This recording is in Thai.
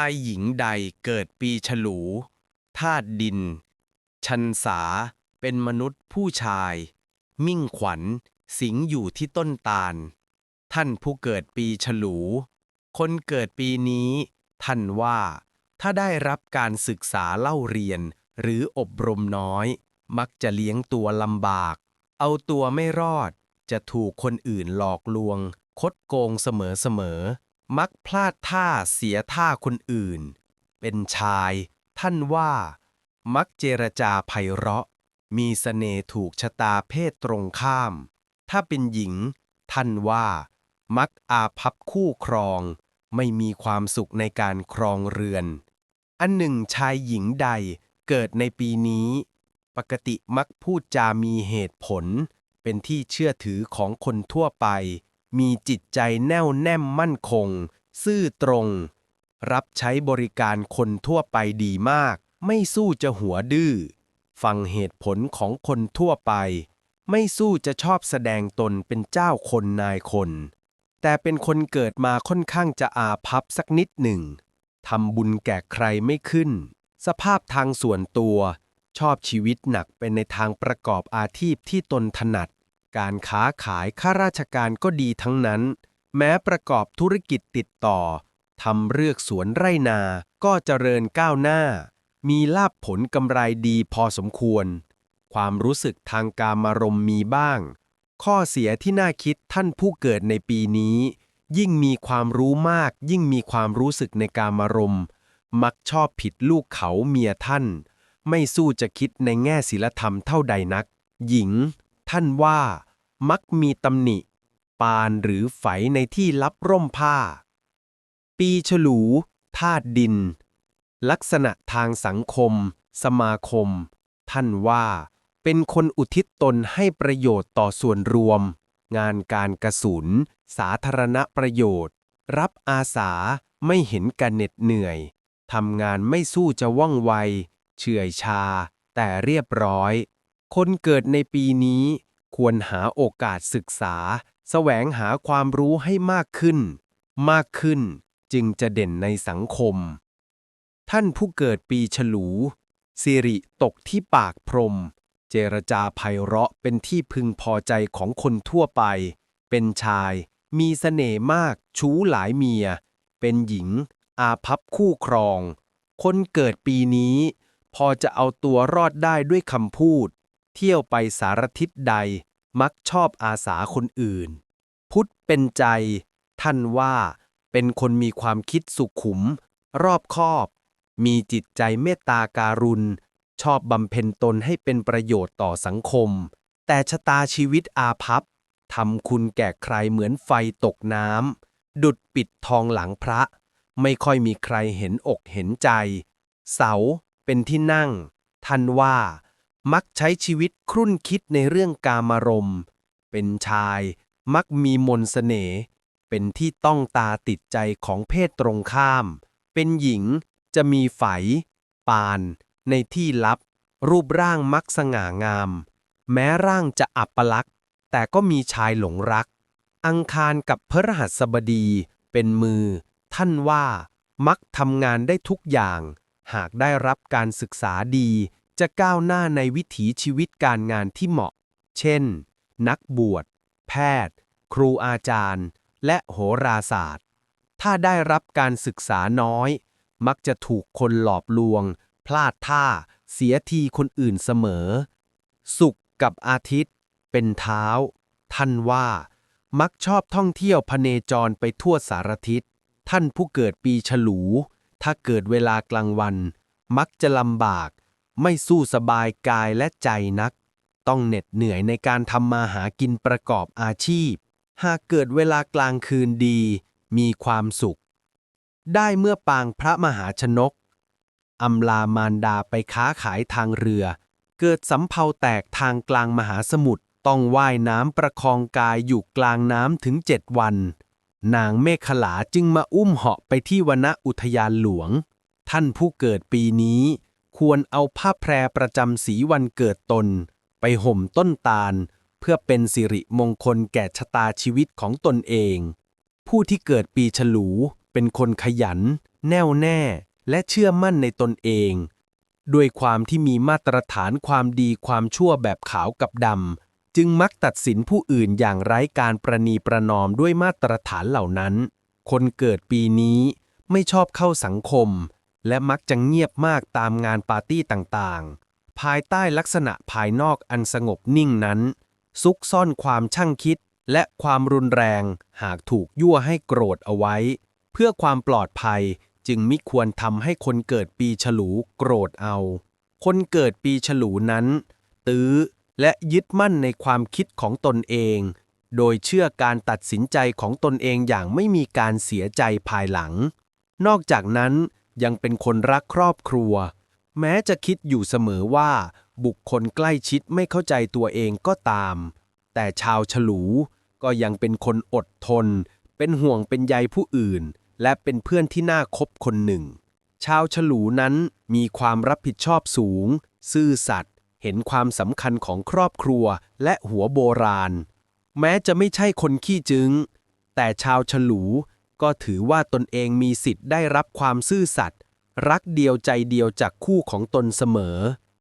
ายหญิงใดเกิดปีฉลูธาตุดิน ชันษาเป็นมนุษย์ผู้ชาย มิ่งขวัญ สิงอยู่ที่ต้นตาล ท่านผู้เกิดปีฉลู คนเกิดปีนี้ ท่านว่า ถ้าได้รับการศึกษาเล่าเรียนหรืออบรมน้อย มักจะเลี้ยงตัวลำบาก เอาตัวไม่รอด จะถูกคนอื่นหลอกลวง คดโกงเสมอๆ มักพลาดท่าเสียท่าคนอื่น เป็นชาย ท่านว่า มักเจรจาไพเราะ มีเสน่ห์ถูกชะตาเพศตรงข้าม ถ้าเป็นหญิง ท่านว่า มักอาภัพคู่ครอง ไม่มีความสุขในการครองเรือน อันหนึ่งชายหญิงใดเกิดในปีนี้ ปกติมักพูดจามีเหตุผล เป็นที่เชื่อถือของคนทั่วไป มีจิตใจแน่วแน่มมั่นคง ซื่อตรง รับใช้บริการคนทั่วไปดีมาก ไม่สู้จะหัวดื้อ ฟังเหตุผลของคนทั่วไป ไม่สู้จะชอบแสดงตนเป็นเจ้าคนนายคน แต่เป็นคนเกิดมาค่อนข้างจะอาภัพสักนิดหนึ่งทำบุญแก่ใครไม่ขึ้น สภาพทางส่วนตัว ชอบชีวิตหนักเป็นในทางประกอบอาชีพที่ตนถนัด การค้าขายข้าราชการก็ดีทั้งนั้น แม้ประกอบธุรกิจติดต่อทำเรือกสวนไร่นาก็เจริญก้าวหน้า มีลาบผลกำไรดีพอสมควร ความรู้สึกทางการมารมมีบ้าง ข้อเสียที่น่าคิดท่านผู้เกิดในปีนี้ ยิ่งมีความรู้มาก ยิ่งมีความรู้สึกในการมารมมักชอบผิดลูกเขาเมียท่าน ไม่สู้จะคิดในแง่ศีลธรรมเท่าใดนัก หญิง ท่านว่า มักมีตำหนิ ปานหรือไฝในที่ลับร่มผ้า ปีฉลูธาตุดิน ลักษณะทางสังคม สมาคม ท่านว่า เป็นคนอุทิศตนให้ประโยชน์ต่อส่วนรวม งานการกระสุน สาธารณประโยชน์ รับอาสาไม่เห็นกันเหน็ดเหนื่อยทำงานไม่สู้จะว่องไว เฉื่อยชา แต่เรียบร้อย คนเกิดในปีนี้ ควรหาโอกาสศึกษา แสวงหาความรู้ให้มากขึ้น มากขึ้นจึงจะเด่นในสังคม ท่านผู้เกิดปีฉลูสิริตกที่ปากพรม เจรจาไพเราะเป็นที่พึงพอใจของคนทั่วไป เป็นชาย มีเสน่ห์มาก ชู้หลายเมีย เป็นหญิง อาภัพคู่ครอง คนเกิดปีนี้ พอจะเอาตัวรอดได้ด้วยคำพูด เที่ยวไปสารทิศใด มักชอบอาสาคนอื่น พุทธเป็นใจ ท่านว่า เป็นคนมีความคิดสุขุม รอบคอบ มีจิตใจเมตตาการุณ ชอบบำเพ็ญตนให้เป็นประโยชน์ต่อสังคม แต่ชะตาชีวิตอาภัพทำคุณแก่ใครเหมือนไฟตกน้ำ ดุดปิดทองหลังพระ ไม่ค่อยมีใครเห็นอกเห็นใจ เสาเป็นที่นั่ง ท่านว่า มักใช้ชีวิตครุ่นคิดในเรื่องกามารมณ์ เป็นชาย มักมีมนสเสน่ห์เป็นที่ต้องตาติดใจของเพศตรงข้าม เป็นหญิงจะมีไฝ ปาน ในที่ลับ รูปร่างมักสง่างาม แม้ร่างจะอัปลักษณ์แต่ก็มีชายหลงรัก อังคารกับพฤหัสบดี เป็นมือ ท่านว่า มักทำงานได้ทุกอย่าง หากได้รับการศึกษาดี จะก้าวหน้าในวิถีชีวิตการงานที่เหมาะ เช่น นักบวช แพทย์ ครูอาจารย์ และโหราศาสตร์ ถ้าได้รับการศึกษาน้อย มักจะถูกคนหลอกลวง พลาดท่า เสียทีคนอื่นเสมอ สุขกับอาทิตย์ เป็นเท้า ท่านว่า มักชอบท่องเที่ยวพเนจรไปทั่วสารทิศ ท่านผู้เกิดปีฉลู ถ้าเกิดเวลากลางวัน มักจะลำบาก ไม่สู้สบายกายและใจนัก ต้องเหน็ดเหนื่อยในการทำมาหากินประกอบอาชีพ หากเกิดเวลากลางคืนดี มีความสุข ได้เมื่อปางพระมหาชนกอำลามารดาไปค้าขายทางเรือ เกิดสำเภาแตกทางกลางมหาสมุทรต้องว่ายน้ำประคองกายอยู่กลางน้ำถึงเจ็ดวัน นางเมขลาจึงมาอุ้มเหาะไปที่วนอุทยานหลวง ท่านผู้เกิดปีนี้ ควรเอาผ้าแพรประจำสีวันเกิดตน ไปห่มต้นตาล เพื่อเป็นสิริมงคลแก่ชะตาชีวิตของตนเอง ผู้ที่เกิดปีฉลูเป็นคนขยัน แน่วแน่ และเชื่อมั่นในตนเอง ด้วยความที่มีมาตรฐานความดีความชั่วแบบขาวกับดำ จึงมักตัดสินผู้อื่นอย่างไร้การประนีประนอมด้วยมาตรฐานเหล่านั้น คนเกิดปีนี้ไม่ชอบเข้าสังคม และมักจะเงียบมากตามงานปาร์ตี้ต่างๆ ภายใต้ลักษณะภายนอกอันสงบนิ่งนั้น ซุกซ่อนความช่างคิดและความรุนแรงหากถูกยั่วให้โกรธเอาไว้ เพื่อความปลอดภัยจึงมิควรทำให้คนเกิดปีฉลูโกรธเอา คนเกิดปีฉลูนั้น ตื้อและยึดมั่นในความคิดของตนเอง โดยเชื่อการตัดสินใจของตนเองอย่างไม่มีการเสียใจภายหลัง นอกจากนั้น ยังเป็นคนรักครอบครัว แม้จะคิดอยู่เสมอว่า บุคคลใกล้ชิดไม่เข้าใจตัวเองก็ตาม แต่ชาวฉลูก็ยังเป็นคนอดทน เป็นห่วงเป็นใยผู้อื่น และเป็นเพื่อนที่น่าคบคนหนึ่ง ชาวฉลูนั้นมีความรับผิดชอบสูง ซื่อสัตย์เห็นความสำคัญของครอบครัวและหัวโบราณ แม้จะไม่ใช่คนขี้จึงแต่ชาวฉลู ก็ถือว่าตนเองมีสิทธิ์ได้รับความซื่อสัตย์รักเดียวใจเดียวจากคู่ของตนเสมอ